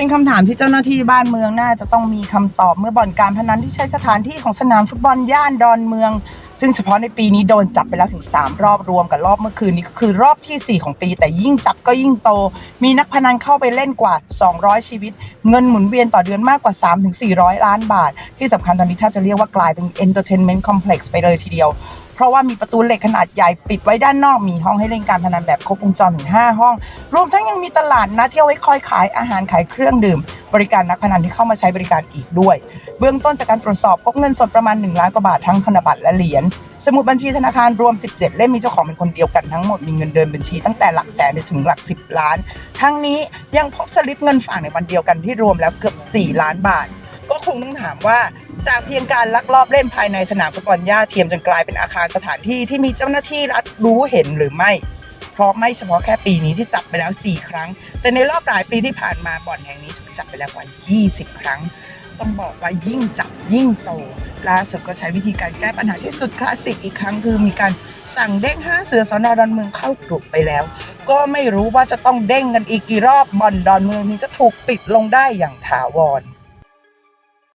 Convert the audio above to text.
เป็นคำถามที่เจ้าหน้าที่บ้านเมืองน่าจะต้องมีคำตอบเมื่อบ่อนการพนันที่ใช้สถานที่ของสนามฟุตบอลย่านดอนเมือง ซึ่งเฉพาะในปีนี้โดนจับไปแล้วถึง 3 รอบรวมกับรอบเมื่อคืนนี้ก็คือรอบทีสี่ 4 ของปี แต่ยิ่งจับก็ยิ่งโต มีนักพนันเข้าไปเล่นกว่า 200 ชีวิต เงินหมุนเวียนต่อเดือนมากกว่า 3-400 ล้านบาท ที่สำคัญตอนนี้ถ้าจะเรียกว่ากลายเป็น entertainment complex ไปเลยทีเดียว เพราะว่ามีประตูเหล็กขนาดใหญ่ปิดไว้ด้านนอกมีห้องให้เล่นการพนันแบบครบวงจรถึง5ห้อง รวมทั้งยังมีตลาดนัดที่เอาไว้คอยขายอาหารขายเครื่องดื่ม บริการนักพนันที่เข้ามาใช้บริการอีกด้วย เบื้องต้นจากการตรวจสอบพบเงินสดประมาณ1ล้านกว่าบาททั้งธนบัตรและเหรียญสมุดบัญชีธนาคารรวม 17 เล่มมีเจ้าของเป็นคนเดียวกันทั้งหมดมีเงินเดินบัญชีตั้งแต่หลักแสนไปถึงหลัก 10 ล้าน ทั้งนี้ยังพบสลิปเงินฝากในวันเดียวกันที่รวมแล้วเกือบ 4 ล้านบาท ก็คงต้องถามว่า จากเพียงการลักลอบเล่นภายในสนามฟุตบอลหญ้าเทียมจนกลายเป็นอาคารสถานที่ที่มีเจ้าหน้าที่รัฐรู้เห็นหรือไม่ เพราะไม่เฉพาะแค่ปีนี้ที่จับไปแล้ว 4 ครั้ง แต่ในรอบหลายปีที่ผ่านมาบ่อนแห่งนี้ถูกจับไปแล้วกว่า 20 ครั้ง ต้องบอกว่ายิ่งจับยิ่งโตล่าสุดก็ใช้วิธีการแก้ปัญหาที่สุดคลาสสิกอีกครั้งคือมีการสั่งเด้งห้าเสือสอนอดอนเมืองเข้ากลุ่มไปแล้ว ก็ไม่รู้ว่าจะต้องเด้งกันอีกกี่รอบบ่อนดอนเมืองนี้จะถูกปิดลงได้อย่างถาวร